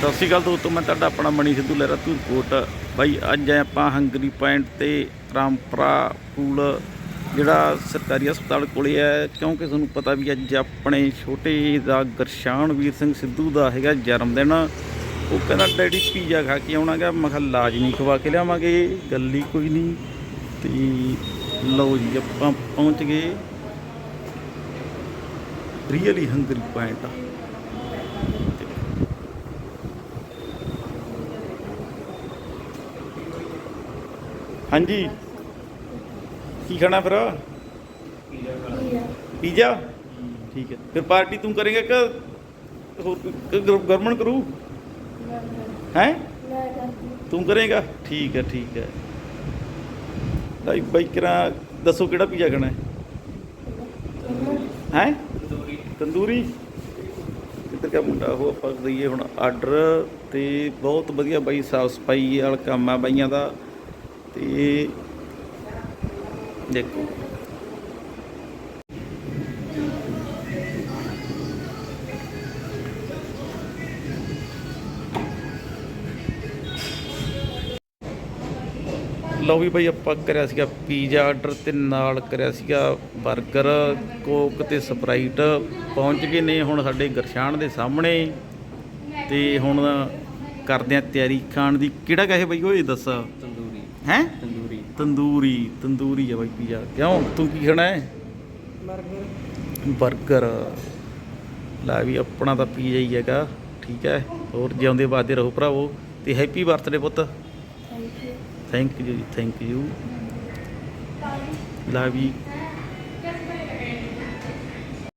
ਸਤਿ ਸ਼੍ਰੀ ਅਕਾਲ ਦੋਸਤੋ, ਮੈਂ ਤੁਹਾਡਾ ਆਪਣਾ ਮਣੀ ਸਿੱਧੂ ਲਹਿਰਾ ਧੂਰਕੋਟ ਬਾਈ, ਅੱਜ ਆਏ ਆਪਾਂ ਹੰਗਰੀ ਪੁਆਇੰਟ ਤੇ ਰਾਮਪਰਾ ਪੂਲ, ਜਿਹੜਾ ਸਰਕਾਰੀ ਹਸਪਤਾਲ ਕੋਲੇ ਹੈ। ਕਿਉਂਕਿ ਤੁਹਾਨੂੰ ਪਤਾ ਵੀ ਅੱਜ ਆਪਣੇ ਛੋਟੇ ਦਾ ਗਰਸ਼ਾਨ ਵੀਰ ਸਿੰਘ ਸਿੱਧੂ ਦਾ ਹੈਗਾ ਜਨਮ ਦਿਨ। ਉਹ ਕਹਿੰਦਾ, ਡੈਡੀ, ਪੀਜ਼ਾ ਖਾ ਕੇ ਆਉਣਾਗਾ ਮੈਂ ਕਿਹਾ ਲਾਜ਼ਮੀ ਖਵਾ ਕੇ ਲਿਆਵਾਂਗੇ, ਗੱਲ ਹੀ ਕੋਈ ਨਹੀਂ। ਤੇ ਲਓ ਜੀ, ਆਪਾਂ ਪਹੁੰਚ ਗਏ। ਰੀਅਲੀ ਹੰਗਰੀ ਪੁਆਇੰਟ ਹਾਂਜੀ। ਕੀ ਖਾਣਾ ਫਿਰ? ਪੀਜ਼ਾ। ਠੀਕ ਹੈ। ਫਿਰ ਪਾਰਟੀ ਤੂੰ ਕਰੇਗਾ ਕਿ ਹੋਰ ਕੋਈ- ਕਿ ਕਰੂ? ਹੈ? ਤੂੰ ਕਰੇਗਾ? ਠੀਕ ਹੈ ਠੀਕ ਹੈ। ਭਾਈ ਬਾਈ ਕਰਾ ਦੱਸੋ ਕਿਹੜਾ ਪੀਜ਼ਾ ਖਾਣਾ ਹੈ? ਹੈ? ਤੰਦੂਰੀ। ਤੰਦੂਰੀ ਕਿੱਧਰ ਕਾ ਮੁੰਡਾ? ਉਹ ਆਪਾਂ ਦਈਏ ਹੁਣ ਆਰਡਰ ਤੇ ਬਹੁਤ ਵਧੀਆ ਬਾਈ, ਸਾਫ਼ ਸਫ਼ਾਈ ਵਾਲਾ ਕੰਮ ਆ ਬਾਈਆਂ ਦਾ। ਤੇ ਦੇਖੋ। ਲਓ ਵੀ ਭਾਈ ਆਪਾਂ ਕਰਿਆ ਸੀਗਾ ਪੀਜ਼ਾ ਆਰਡਰ ਤੇ ਨਾਲ ਕਰਿਆ ਸੀਗਾ 버ਗਰ ਕੋਕ ਤੇ ਸਪਰਾਈਟ ਪਹੁੰਚ ਗਏ ਨੇ ਹੁਣ ਸਾਡੇ ਗਰਸ਼ਾਨ ਦੇ ਸਾਹਮਣੇ। ਤੇ ਹੁਣ ਕਰਦੇ ਆ ਤਿਆਰੀ ਖਾਣ ਦੀ। ਕਿਹੜਾ ਕਹੇ ਬਈ ਓਏ ਦੱਸ? ਤੰਦੂਰੀ ਹੈ? ਤੰਦੂਰੀ। ਤੰਦੂਰੀ ਤੰਦੂਰੀ ਆ ਬਾਈ ਪੀਜ਼ਾ। ਕਿਉਂ? ਤੂੰ ਕੀ ਖਾਣਾ ਹੈ? 버ਗਰ ਲੈ ਵੀ ਆਪਣਾ ਤਾਂ ਪੀਜ਼ਾ ਹੀ ਹੈਗਾ। ਠੀਕ ਹੈ। ਹੋਰ ਜਿਉਂਦੇ ਵਾਦੇ ਰਹੋ ਭਰਾਵੋ। ਤੇ ਹੈਪੀ ਬਰਥਡੇ ਪੁੱਤ। ਥੈਂਕ ਯੂ ਜੀ ਥੈਂਕ ਯੂ ਲੈ ਵੀ